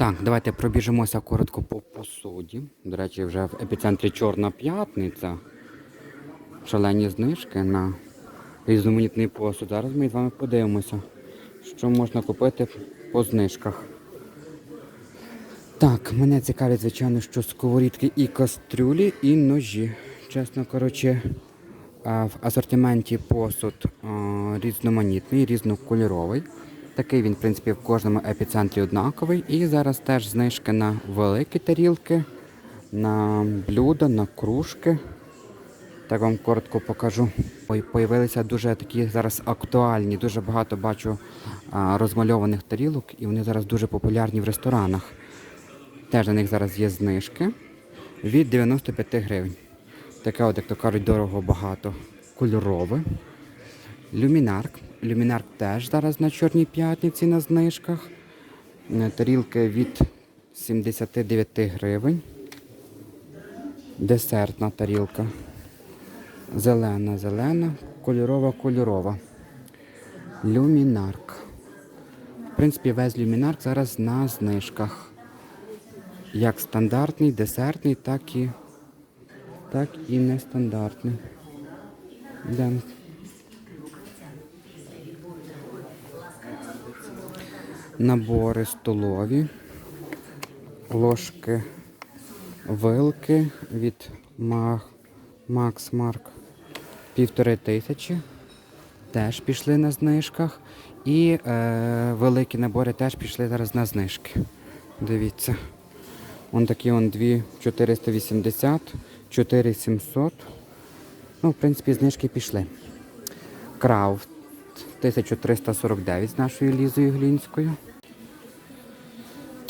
Так, давайте пробіжимося коротко по посуді. До речі, вже в епіцентрі Чорна п'ятниця. Шалені знижки на різноманітний посуд. Зараз ми з вами подивимося, що можна купити по знижках. Так, мене цікавить, звичайно, що сковорідки і кастрюлі, і ножі. Чесно коротше, в асортименті посуд різноманітний, різнокольоровий. Такий він, в принципі, в кожному епіцентрі однаковий. І зараз теж знижки на великі тарілки, на блюда, на кружки. Так вам коротко покажу. Ой, Появилися дуже такі зараз актуальні, дуже багато бачу розмальованих тарілок, і вони зараз дуже популярні в ресторанах. Теж на них зараз є знижки від 95 гривень. Таке, от, як то кажуть, дорого багато. Кольорове. Люмінарк. Люмінарк теж зараз на Чорній п'ятниці на знижках. Е, Тарілки від 79 гривень. Десертна тарілка. Зелена, зелена, кольорова, кольорова. Люмінарк. В принципі, весь люмінарк зараз на знижках. Як стандартний, десертний, так і, так і нестандартний. Йдемо. Набори столові, ложки, вилки від Макс Марк півтори тисячі. Теж пішли на знижках. І е, великі набори теж пішли зараз на знижки. Дивіться. Вон такі вон 2 480, 4 700. Ну, в принципі, знижки пішли. Крафт 1349 з нашою Лізою Глінською.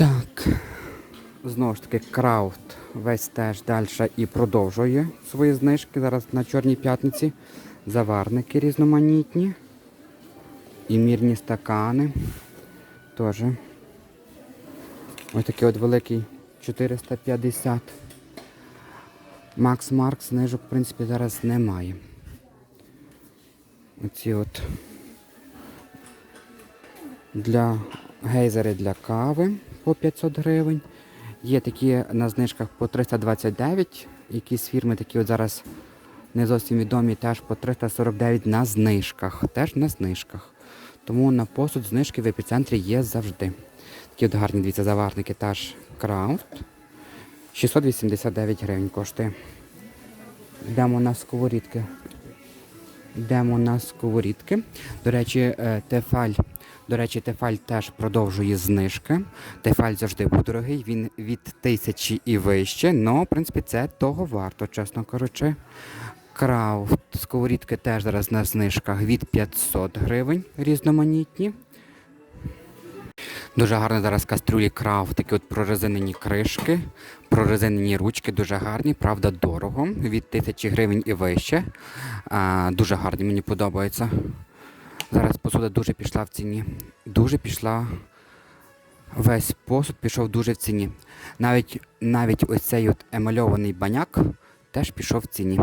Так. Знову ж таки, Крафт весь теж далі і продовжує свої знижки. Зараз на Чорній п'ятниці. Заварники різноманітні. І мірні стакани. Теж. Ось такий от великий 450. Макс Марк знижок, в принципі, зараз немає. Оці от для гейзери для кави по 500 гривень. Є такі на знижках по 329. Якісь фірми такі от зараз не зовсім відомі, теж по 349 на знижках. Теж на знижках. Тому на посуд знижки в епіцентрі є завжди. Такі от гарні дивіться заварники теж Крафт. 689 гривень коштує. Йдемо на сковорідки. Йдемо на сковорідки. До речі, е, Тефаль. До речі, Тефаль теж продовжує знижки. Тефаль завжди був дорогий, він від тисячі і вище, але в принципі це того варто, чесно кажучи. Крафт сковорідки теж зараз на знижках від 500 гривень різноманітні. Дуже гарно зараз кастрюлі Крафт, такі от прорезинені кришки, прорезинені ручки, дуже гарні, правда, дорого, від тисячі гривень і вище. А, дуже гарні, мені подобається. Зараз посуда дуже пішла в ціні. Дуже пішла. Весь посуд пішов дуже в ціні. Навіть навіть ось цей от емальований баняк теж пішов в ціні.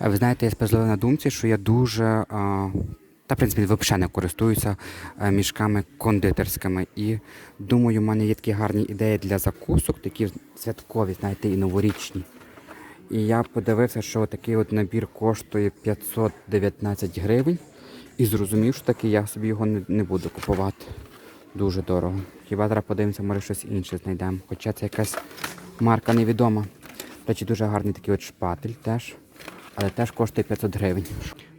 Ви знаєте, я спезлив на думці, що я дуже, а, та в принципі взагалі не користуюся мішками кондитерськими. І думаю, в мене є такі гарні ідеї для закусок, такі святкові, знаєте, і новорічні. І я подивився, що такий от набір коштує 519 гривень. І зрозумів, що таки я собі його не, буду купувати. Дуже дорого. Хіба зараз подивимося, може щось інше знайдемо. Хоча це якась марка невідома. До речі, дуже гарний такий от шпатель теж. Але теж коштує 500 гривень.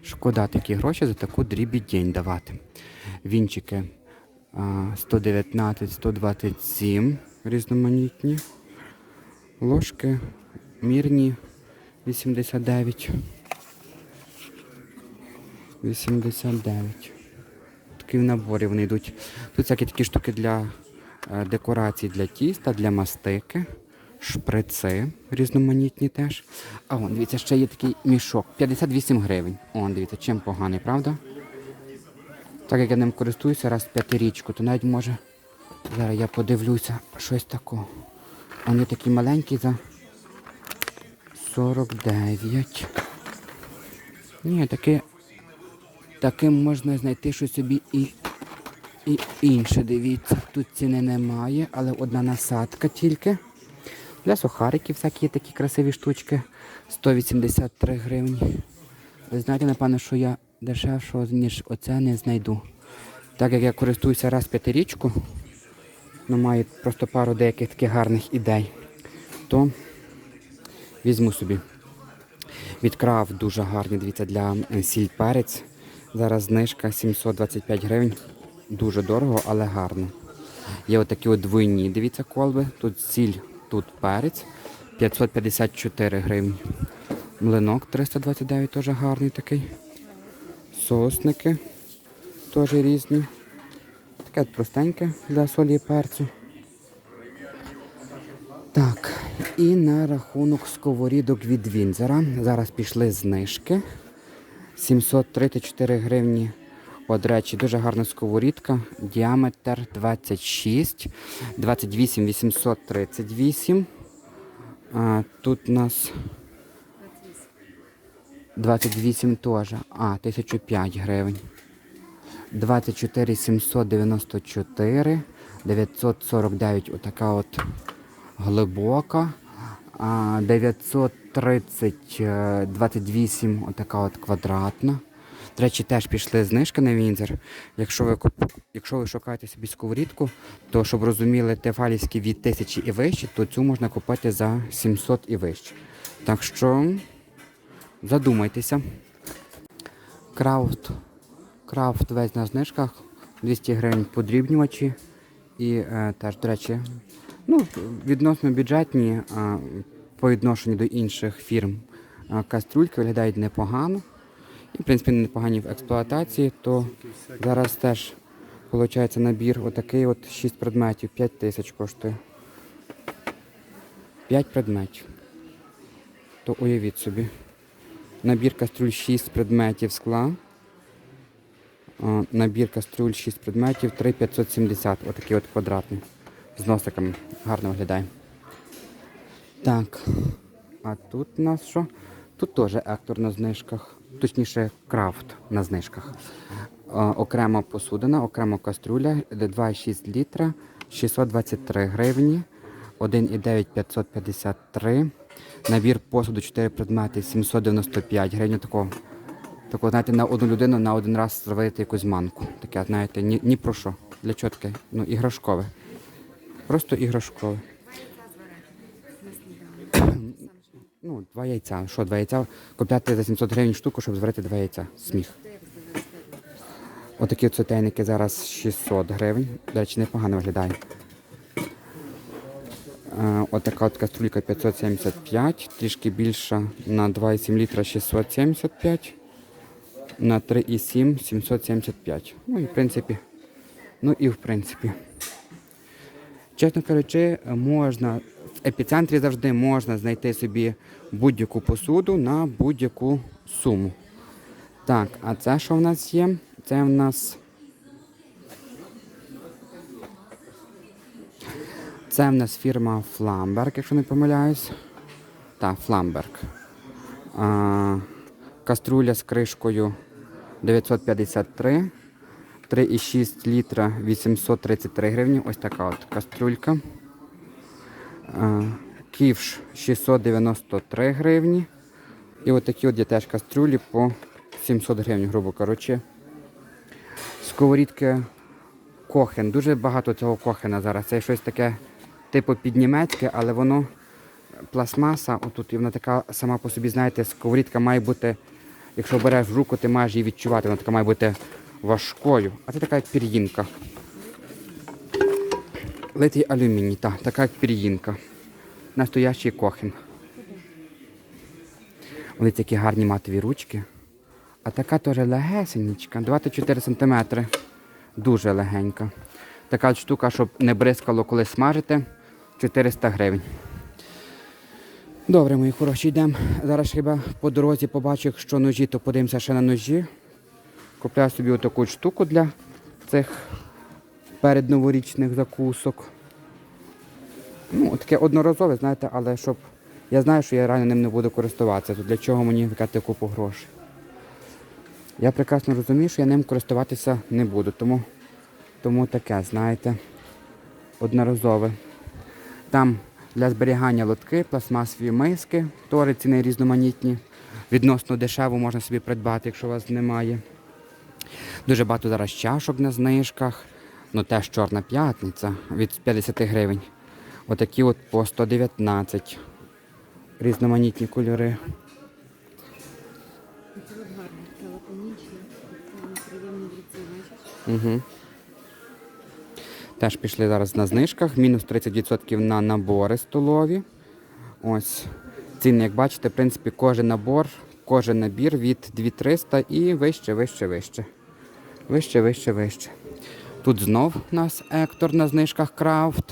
Шкода такі гроші за таку дрібідень давати. Вінчики 119, 127 різноманітні. Ложки мірні 89. 89. Такі в наборі вони йдуть. Тут всякі такі штуки для е, декорацій для тіста, для мастики, шприци різноманітні теж. А вон, дивіться, ще є такий мішок. 58 гривень. О, дивіться, чим поганий, правда? Так як я ним користуюся раз в п'ятирічку, то навіть може. Зараз я подивлюся щось такого. Вони такі маленькі за 49. Ні, таке, таким можна знайти щось собі і І інше, дивіться, тут ціни немає, але одна насадка тільки. Для сухариків всякі є такі красиві штучки. 183 гривні. Ви знаєте, напевно, що я дешевшого, ніж оце не знайду. Так як я користуюся раз п'ятирічку, ну маю просто пару деяких таких гарних ідей, то візьму собі. Відкрав дуже гарні, дивіться, для е, сіль перець. Зараз знижка 725 гривень. Дуже дорого, але гарно. Є отакі от двойні, дивіться, колби. Тут сіль, тут перець. 554 гривні. Млинок 329 теж гарний такий. Сосники теж різні. Таке простеньке для солі і перцю. Так, і на рахунок сковорідок від Вінзера. Зараз пішли знижки. 734 гривні. От речі, дуже гарна сковорідка. Діаметр 26, 28 838. А, тут у нас 28 теж. А, 1005 гривень. 24 794, 949 отака от глибока. А, 930, е, 28 отака от квадратна. До речі, теж пішли знижки на Вінзер. Якщо ви, якщо ви шукаєте собі сковорідку, то щоб розуміли тефалівські від 1000 і вище, то цю можна купити за 700 і вище. Так що задумайтеся. Крафт. Крафт весь на знижках. 200 гривень подрібнювачі. І е, теж, до речі, ну, відносно бюджетні по відношенню до інших фірм а, кастрюльки виглядають непогано. І, в принципі, непогані в експлуатації, то зараз теж виходить набір отакий от 6 предметів, 5 тисяч коштує. 5 предметів. То уявіть собі. Набір кастрюль 6 предметів скла. Набір кастрюль 6 предметів 3,570. Отакий от квадратний. З носиками. Гарно виглядає. Так. А тут у нас що? Тут теж ектор на знижках. Точніше, крафт на знижках. А, окрема посудина, окрема кастрюля, 2,6 літра, 623 гривні, 1,9 553. Набір посуду 4 предмети 795 гривень. Такого, такого, знаєте, на одну людину на один раз зробити якусь манку. Таке, знаєте, ні, ні про що. Для чого таке? Ну, іграшкове. Просто іграшкове. Ну, два яйця. Що, два яйця? Купляти за 700 гривень штуку, щоб зварити два яйця. Сміх. Отакі от сотейники зараз 600 гривень. До речі, непогано виглядає. Е, Отака от каструлька 575, трішки більша на 2,7 літра 675, на 3,7 775. Ну і в принципі, ну і в принципі. Чесно кажучи, можна в епіцентрі завжди можна знайти собі будь-яку посуду на будь-яку суму. Так, а це що в нас є? Це в нас. Це в нас фірма Flamberg, якщо не помиляюсь. Так. А, каструля з кришкою 953. 3,6 літра 833 гривні. Ось така от каструлька. Ківш 693 гривні. І от такі от є теж кастрюлі по 700 гривень, грубо кажучи. Сковорідки Кохен. Дуже багато цього кохена зараз. Це щось таке типу піднімецьке, але воно пластмаса, отут і вона така сама по собі, знаєте, сковорідка має бути, якщо береш в руку, ти маєш її відчувати, вона така має бути важкою. А це така як пір'їнка. Литий алюміній, так, така як пір'їнка. Настоящий кохен. Вони такі гарні матові ручки. А така теж легесенечка, 24 см. Дуже легенька. Така штука, щоб не бризкало, коли смажите, 400 гривень. Добре, мої хороші, йдемо. Зараз хіба по дорозі побачу, якщо ножі, то подивимося ще на ножі. Купляю собі отаку штуку для цих передноворічних закусок. Ну, таке одноразове, знаєте, але щоб. Я знаю, що я реально ним не буду користуватися, то для чого мені викати купу грошей. Я прекрасно розумію, що я ним користуватися не буду, тому тому таке, знаєте, одноразове. Там для зберігання лотки, пластмасові миски, тори ціни різноманітні. Відносно дешево можна собі придбати, якщо у вас немає. Дуже багато зараз чашок на знижках. Ну теж чорна п'ятниця від 50 гривень. Отакі от по 119. Різноманітні кольори. Угу. Теж пішли зараз на знижках. Мінус 30% на набори столові. Ось. Ціни, як бачите, в принципі, кожен набор, кожен набір від 2300 і вище, вище, вище. Вище, вище, вище. Тут знов у нас Ектор на знижках Крафт.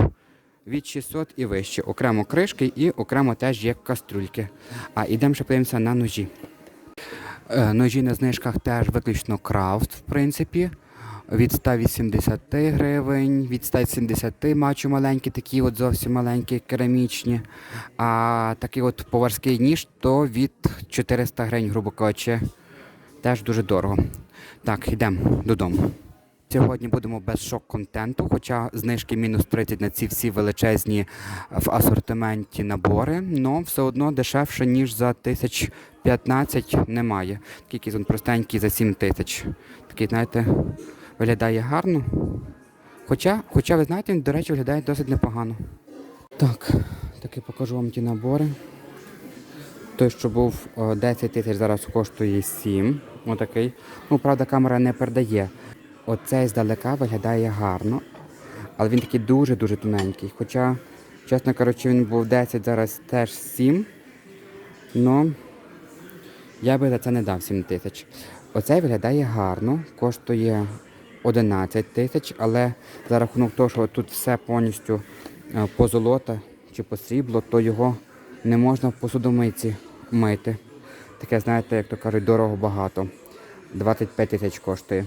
Від 600 і вище. Окремо кришки і окремо теж є кастрюльки. А ідемо ще подивимося на ножі. Е, Ножі на знижках теж виключно крафт, в принципі. Від 180 гривень, від 170 мачу маленькі, такі от зовсім маленькі, керамічні. А такий от поварський ніж то від 400 гривень, грубо кажучи. Теж дуже дорого. Так, йдемо додому. Сьогодні будемо без шок-контенту, хоча знижки мінус 30 на ці всі величезні в асортименті набори, але все одно дешевше, ніж за 1015 немає. Такий він простенький за 7 тисяч. Такий, знаєте, виглядає гарно. Хоча, хоча, ви знаєте, він, до речі, виглядає досить непогано. Так, таки покажу вам ті набори. Той, що був 10 тисяч, зараз коштує 7. Отакий. Ну, правда, камера не передає. Оцей здалека виглядає гарно, але він такий дуже-дуже тоненький. Хоча, чесно кажучи, він був 10, зараз теж 7. Ну, я би за це не дав 7 тисяч. Оцей виглядає гарно, коштує 11 тисяч, але за рахунок того, що тут все повністю е, позолота чи посрібло, то його не можна в посудомийці мити. Таке, знаєте, як то кажуть, дорого багато. 25 тисяч коштує.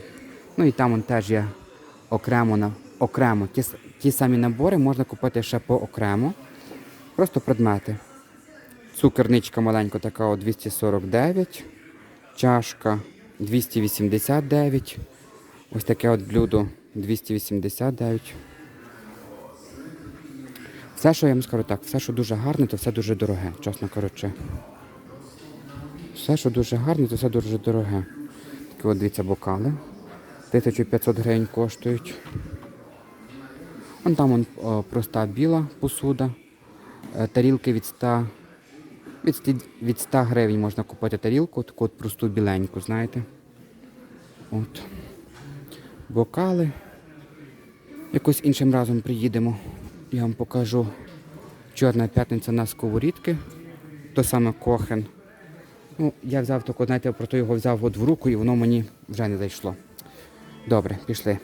Ну і там он теж є окремо на окремо. Ті, ті самі набори можна купити ще по окремо. Просто предмети. Цукерничка маленька така от 249, чашка 289. Ось таке от блюдо 289. Все, що я вам скажу так, все, що дуже гарне, то все дуже дороге, чесно кажучи. Все, що дуже гарне, то все дуже дороге. Такі от дивіться бокали. 1500 гривень коштують. Вон там он, о, проста біла посуда. Е, Тарілки від 100, від, сті- від 100 гривень можна купити тарілку, таку от просту біленьку, знаєте. От. Бокали. Якось іншим разом приїдемо. Я вам покажу Чорна п'ятниця на сковорідки. То саме кохен. Ну, я взяв таку, знаєте, просто його взяв от в руку і воно мені вже не зайшло. Добре, пішли.